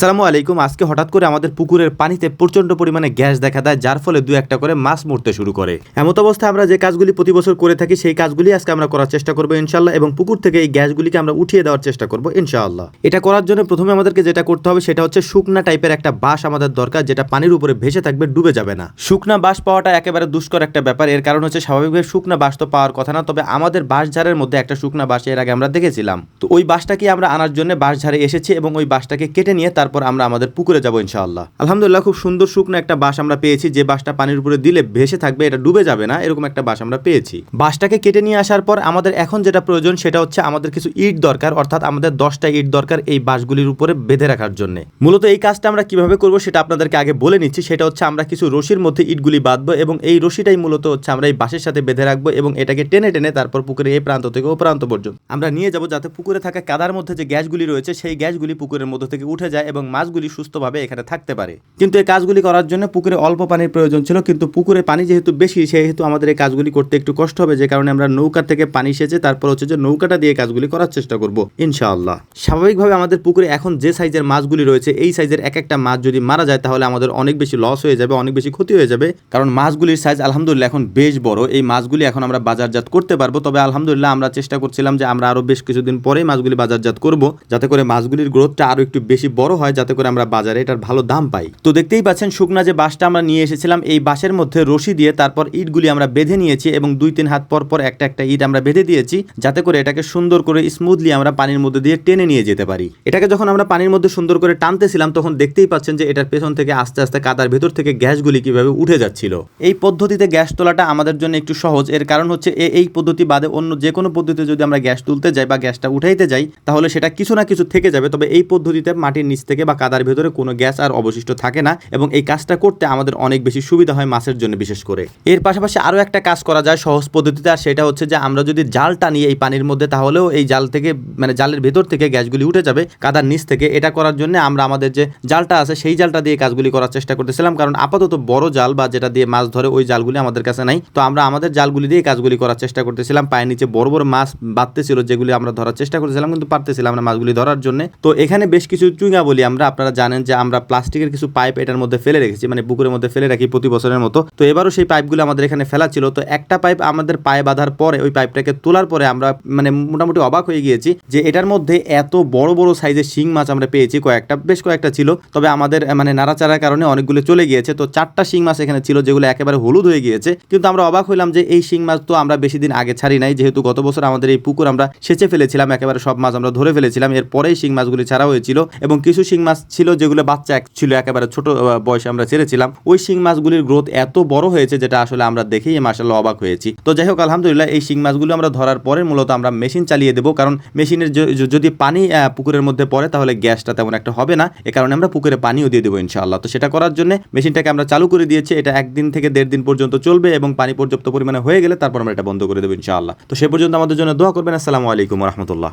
আসসালামু আলাইকুম। আজকে হঠাৎ করে আমাদের পুকুরের পানিতে প্রচণ্ড পরিমাণে গ্যাস দেখা দেয়, যার ফলে দু একটা করে মাছ মরতে শুরু করে। এমত অবস্থায় আমরা যে কাজগুলি প্রতি বছর করে থাকি, সেই কাজগুলি আজকে আমরা করার চেষ্টা করব ইনশাল্লাহ এবং পুকুর থেকে এই গ্যাসগুলিকে আমরা উঠিয়ে দেওয়ার চেষ্টা করব ইনশাআল্লাহ। এটা করার জন্য প্রথমে আমাদেরকে যেটা করতে হবে, সেটা হচ্ছে শুকনা টাইপের একটা বাঁশ আমাদের দরকার, যেটা পানির উপরে ভেসে থাকবে, ডুবে যাবে না। শুকনা বাঁশ পাওয়াটা একেবারে দুষ্কর একটা ব্যাপার, এর কারণ হচ্ছে স্বাভাবিকভাবে শুকনা বাঁশ তো পাওয়ার কথা না, তবে আমাদের বাঁশঝাড়ের মধ্যে একটা শুকনা বাঁশ, এর আগে আমরা দেখেছিলাম। তো ওই বাঁশটাকে আমরা আনার জন্য বাঁশঝাড়ে এসেছি এবং ওই বাঁশটাকে কেটে নিয়ে তারপর আমরা আমাদের পুকুরে যাব ইনশাআল্লাহ। আলহামদুলিল্লাহ খুব সুন্দর শুকনো একটা বাঁশ আমরা পেয়েছি, যে বাঁশটা পানির উপরে দিলে ভেসে থাকবে, এটা ডুবে যাবে না, এরকম একটা বাঁশ আমরা পেয়েছি। বাঁশটাকে কেটে নিয়ে আসার পর আমাদের এখন যেটা প্রয়োজন সেটা হচ্ছে আমাদের কিছু ইট দরকার, অর্থাৎ আমাদের দশটা ইট দরকার এই বাঁশগুলির উপরে বেঁধে রাখার জন্য। মূলত এই কাজটা আমরা কীভাবে করব সেটা আপনাদেরকে আগে বলে নিচ্ছি, সেটা হচ্ছে আমরা কিছু রশির মধ্যে ইটগুলি বাঁধবো এবং এই রশিটাই মূলত হচ্ছে আমরা এই বাঁশের সাথে বেঁধে রাখব এবং এটাকে টেনে টেনে তারপর পুকুরে এই প্রান্ত থেকে ও প্রান্ত পর্যন্ত। আমরা নিয়ে যাব যাতে পুকুরে থাকা কাদার মধ্যে যে গ্যাসগুলি রয়েছে, সেই গ্যাসগুলি পুকুরের মধ্যে থেকে উঠে যায় এবং মাছগুলি সুস্থভাবে এখানে থাকতে পারে। কিন্তু এই কাজগুলি করার জন্য পুকুরে অল্প পানির প্রয়োজন ছিল, কিন্তু পুকুরে পানি যেহেতু বেশি, সেহেতু আমাদের এই কাজগুলি করতে একটু কষ্ট হবে, যে কারণে আমরা নৌকা থেকে পানি সেচে তারপর হচ্ছে যে নৌকাটা দিয়ে কাজগুলি করার চেষ্টা করব, ইনশাআল্লাহ। স্বাভাবিকভাবে আমাদের পুকুরে এখন যে সাইজের মাছগুলি রয়েছে, এই সাইজের এক একটা মাছ যদি মারা যায়, তাহলে আমাদের অনেক বেশি লস হয়ে যাবে, অনেক বেশি ক্ষতি হয়ে যাবে। কারণ মাছগুলির সাইজ আলহামদুলিল্লাহ এখন বেশ বড়, এই মাছগুলি এখন আমরা বাজারজাত করতে পারব। তবে আলহামদুলিল্লাহ আমরা চেষ্টা করছিলাম যে আমরা আরও বেশ কিছুদিন পরে মাছগুলি বাজারজাত করব, যাতে করে মাছগুলির গ্রোথটা আরও একটু বেশি বড় হয় যাতে করে আমরা বাজারে এটার ভালো দাম পাই। তো দেখতেই পাচ্ছেন, শুকনা যে বাঁশটা আমরা নিয়ে এসেছিলাম, এই বাঁশের মধ্যে রশি দিয়ে তারপর ইটগুলি আমরা বেঁধে নিয়েছি এবং দুই তিন হাত পর পর একটা একটা ইট আমরা বেঁধে দিয়েছি, যাতে করে এটাকে সুন্দর করে স্মুথলি আমরা পানির মধ্যে দিয়ে টেনে নিয়ে যেতে পারি। এটাকে যখন আমরা পানির মধ্যে সুন্দর করে টানতেছিলাম, তখন দেখতেই পাচ্ছেন যে এটার পেছন থেকে আস্তে আস্তে কাদার ভেতর থেকে গ্যাসগুলি কীভাবে উঠে যাচ্ছিল। এই পদ্ধতিতে গ্যাস তোলাটা আমাদের জন্য একটু সহজ, এর কারণ হচ্ছে এই পদ্ধতি বাদে অন্য যে কোনো পদ্ধতিতে যদি আমরা গ্যাস তুলতে যাই বা গ্যাসটা উঠাইতে যাই, তাহলে সেটা কিছু না কিছু থেকে যাবে, তবে এই পদ্ধতিতে মাটির নিচ থেকে বা কাদার ভেতরে কোনো গ্যাস আর অবশিষ্ট থাকে না এবং এই কাজটা করতে আমাদের অনেক বেশি সুবিধা হয় মাছের জন্য বিশেষ করে। এর পাশাপাশি আরও একটা কাজ করা যায় সহজ পদ্ধতিতে, আর সেটা হচ্ছে যে আমরা যদি জাল টানি এই পানির মধ্যে, তাহলেও এই জাল থেকে মানে জালের ভেতর থেকে গ্যাসগুলি উঠে যাবে কাদার নিচ থেকে। এটা করার জন্য আমরা আমাদের যে জালটা আছে, সেই জালটা দিয়ে কাজগুলি করার চেষ্টা করতেছিলাম, কারণ আপাতত বড় জাল বা যেটা দিয়ে মাছ ধরে, ওই জালগুলি আমাদের কাছে নাই। তো আমরা আমাদের জালগুলি দিয়ে কাজগুলি করার চেষ্টা করতেছিলাম। পায়ের নিচে বড় বড় মাছ বাঁধতেছিল, যেগুলি আমরা ধরার চেষ্টা করতেছিলাম, কিন্তু পারতেছিলাম না মাছগুলি ধরার জন্য। তো এখানে বেশ কিছু চুইঙা বলি আমরা, আপনারা জানেন যে আমরা প্লাস্টিকের কিছু পাইপ এটার মধ্যে ফেলে রেখেছি মানে পুকুরের মধ্যে ফেলে রাখি প্রতি বছরের মতো। তো এবারও সেই পাইপগুলো আমাদের এখানে ফেলা ছিল। তো একটা পাইপ আমাদের পায়ে বাঁধার পরে, ওই পাইপটাকে তোলার পরে আমরা মানে মোটামুটি অবাক হয়ে গিয়েছি যে এটার মধ্যে এত বড় বড় সাইজের শিং মাছ আমরা পেয়েছি, কয়েকটা, বেশ কয়েকটা ছিল। তবে আমাদের মানে নাড়াচাড়ার কারণে অনেকগুলো চলে গিয়েছে। তো চারটা শিং মাছ এখানে ছিল যেগুলো একেবারে হলুদ হয়ে গিয়েছে। কিন্তু আমরা অবাক হইলাম যে এই শিং মাছ তো আমরা বেশি দিন আগে ছাড়ি নাই। যেহেতু গত বছর আমাদের এই পুকুর আমরা সেচে ফেলেছিলাম, একেবারে সব মাছ আমরা ধরে ফেলেছিলাম। এরপরেই শিং মাছগুলি ছাড়া হয়েছিল। এবং কিছু শিং মাছ ছিল, যেগুলো বাচ্চা এক- ছিল একেবারে ছোট বয়সে আমরা ছেড়েছিলাম। ওই শিং মাছগুলির গ্রোথ এত বড় হয়েছে যেটা আসলে আমরা দেখেই মাসাল্লাহ অবাক হয়েছি। তো যাই হোক, আলহামদুলিল্লাহ এই শিং মাছগুলো আমরা ধরার পরে মূলত আমরা মেশিন চালিয়ে দেবো। কারণ মেশিনের যদি পানি পুকুরের মধ্যে পড়ে, তাহলে গ্যাসটা তেমন একটা হবে না। এ কারণে আমরা পুকুরে পানিও দিয়ে দেবো ইনশাআল্লাহ। তো সেটা করার জন্য মেশিনটাকে আমরা চালু করে দিয়েছি। এটা একদিন থেকে দেড় দিন পর্যন্ত চলবে এবং পানি পর্যাপ্ত পরিমাণে হয়ে গেলে তারপর আমরা এটা বন্ধ করে দেবো ইনশাআল্লাহ। তো সে পর্যন্ত আমাদের জন্য দোয়া করবেন। আসসালামু আলাইকুম রহমতুল্লাহ।